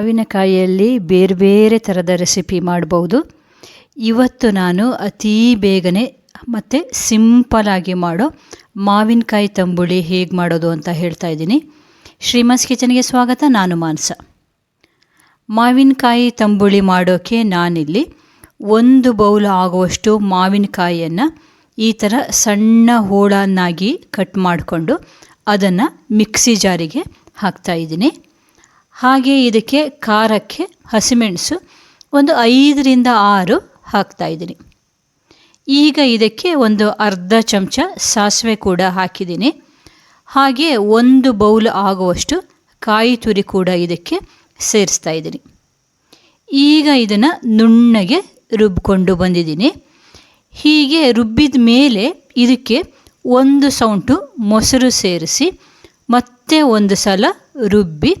ಮಾವಿನಕಾಯಿಯಲ್ಲಿ ಬೇರೆ ಬೇರೆ ಥರದ ರೆಸಿಪಿ ಮಾಡ್ಬೋದು. ಇವತ್ತು ನಾನು ಅತೀ ಬೇಗನೆ ಮತ್ತು ಸಿಂಪಲಾಗಿ ಮಾಡೋ ಮಾವಿನಕಾಯಿ ತಂಬುಳಿ ಹೇಗೆ ಮಾಡೋದು ಅಂತ ಹೇಳ್ತಾ ಇದ್ದೀನಿ. ಶ್ರೀಮಸ್ ಕಿಚನ್ಗೆ ಸ್ವಾಗತ, ನಾನು ಮಾನಸ. ಮಾವಿನಕಾಯಿ ತಂಬುಳಿ ಮಾಡೋಕ್ಕೆ ನಾನಿಲ್ಲಿ ಒಂದು ಬೌಲ್ ಆಗುವಷ್ಟು ಮಾವಿನಕಾಯಿಯನ್ನು ಈ ಥರ ಸಣ್ಣ ಹೋಳನ್ನಾಗಿ ಕಟ್ ಮಾಡಿಕೊಂಡು ಅದನ್ನು ಮಿಕ್ಸಿ ಜಾರಿಗೆ ಹಾಕ್ತಾಯಿದ್ದೀನಿ ಹಾಗೆ ಇದಕ್ಕೆ ಖಾರಕ್ಕೆ ಹಸಿಮೆಣಸು ಒಂದು ಐದರಿಂದ ಆರು ಹಾಕ್ತಾಯಿದ್ದೀನಿ ಈಗ ಇದಕ್ಕೆ ಒಂದು ಅರ್ಧ ಚಮಚ ಸಾಸಿವೆ ಕೂಡ ಹಾಕಿದ್ದೀನಿ. ಹಾಗೆ ಒಂದು ಬೌಲ್ ಆಗುವಷ್ಟು ಕಾಯಿ ತುರಿ ಕೂಡ ಇದಕ್ಕೆ ಸೇರಿಸ್ತಾ ಇದ್ದೀನಿ. ಈಗ ಇದನ್ನು ನುಣ್ಣಗೆ ರುಬ್ಬಿಕೊಂಡು ಬಂದಿದ್ದೀನಿ. ಹೀಗೆ ರುಬ್ಬಿದ ಮೇಲೆ ಇದಕ್ಕೆ ಒಂದು ಸೌಂಟು ಮೊಸರು ಸೇರಿಸಿ ಮತ್ತೆ ಒಂದು ಸಲ ರುಬ್ಬಿ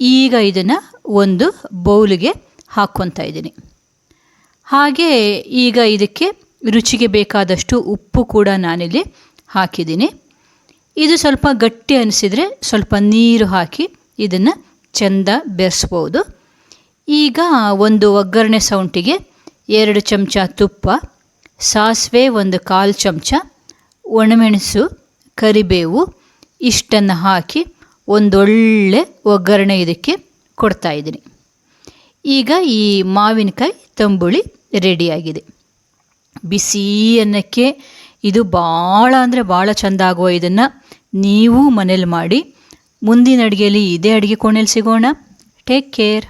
ಈಗ ಇದನ್ನು ಒಂದು ಬೌಲಿಗೆ ಹಾಕ್ಕೊತಾ ಇದ್ದೀನಿ. ಹಾಗೆ ಈಗ ಇದಕ್ಕೆ ರುಚಿಗೆ ಬೇಕಾದಷ್ಟು ಉಪ್ಪು ಕೂಡ ನಾನಿಲ್ಲಿ ಹಾಕಿದ್ದೀನಿ. ಇದು ಸ್ವಲ್ಪ ಗಟ್ಟಿ ಅನಿಸಿದರೆ ಸ್ವಲ್ಪ ನೀರು ಹಾಕಿ ಇದನ್ನು ಚೆಂದ ಬೆರೆಸ್ಬೋದು. ಈಗ ಒಂದು ಒಗ್ಗರಣೆ ಸೌಂಟಿಗೆ ಎರಡು ಚಮಚ ತುಪ್ಪ, ಸಾಸಿವೆ ಒಂದು ಕಾಲು ಚಮಚ, ಒಣಮೆಣಸು, ಕರಿಬೇವು ಇಷ್ಟನ್ನು ಹಾಕಿ ಒಂದೊಳ್ಳೆ ಒಗ್ಗರಣೆ ಇದಕ್ಕೆ ಕೊಡ್ತಾ ಇದ್ದೀನಿ. ಈಗ ಈ ಮಾವಿನಕಾಯಿ ತಂಬುಳಿ ರೆಡಿಯಾಗಿದೆ. ಬಿಸಿ ಅನ್ನಕ್ಕೆ ಇದು ಭಾಳ ಅಂದರೆ ಭಾಳ ಚೆಂದ ಆಗುವ ಇದನ್ನು ನೀವು ಮನೇಲಿ ಮಾಡಿ ಮುಂದಿನ ಅಡುಗೆಯಲ್ಲಿ ಇದೇ ಅಡುಗೆ ಕೋಣೆಯಲ್ಲಿ ಸಿಗೋಣ. Take care